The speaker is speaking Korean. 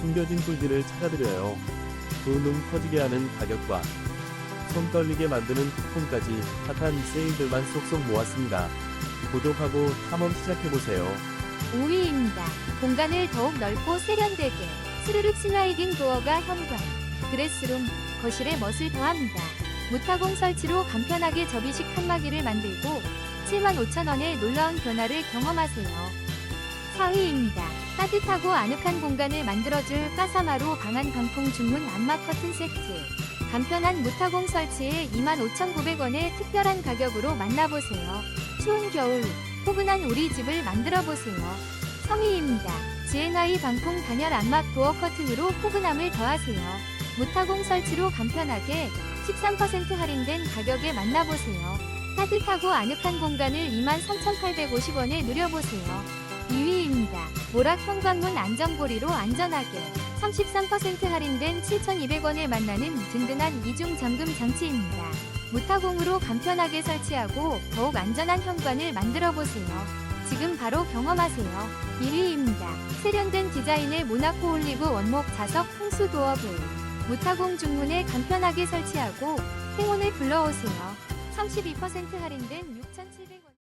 숨겨진 꿀들을 찾아드려요. 두눈 커지게 하는 가격과 손 떨리게 만드는 쿠폰까지 핫한 세일들만 쏙쏙 모았습니다. 구독하고 탐험 시작해보세요. 5위입니다. 공간을 더욱 넓고 세련되게 스르륵 슬라이딩 도어가 현관, 드레스룸, 거실에 멋을 더합니다. 무타공 설치로 간편하게 접이식 칸막이를 만들고 75,000원의 놀라운 변화를 경험하세요. 4위입니다. 따뜻하고 아늑한 공간을 만들어줄 까사마로 방한 방풍 중문 안마 커튼 세트. 간편한 무타공 설치에 25,900원의 특별한 가격으로 만나보세요. 추운 겨울, 포근한 우리 집을 만들어 보세요. 성희입니다. GNI 방풍 단열 안막 도어 커튼으로 포근함을 더하세요. 무타공 설치로 간편하게 13% 할인된 가격에 만나보세요. 따뜻하고 아늑한 공간을 23,850원에 누려보세요. 2위입니다. 모락 현관문 안전고리로 안전하게 33% 할인된 7,200원에 만나는 든든한 이중 잠금 장치입니다. 무타공으로 간편하게 설치하고 더욱 안전한 현관을 만들어 보세요. 지금 바로 경험하세요. 1위입니다. 세련된 디자인의 모나코 올리브 원목 자석 풍수 도어블. 무타공 중문에 간편하게 설치하고 행운을 불러오세요. 32% 할인된 6,700원.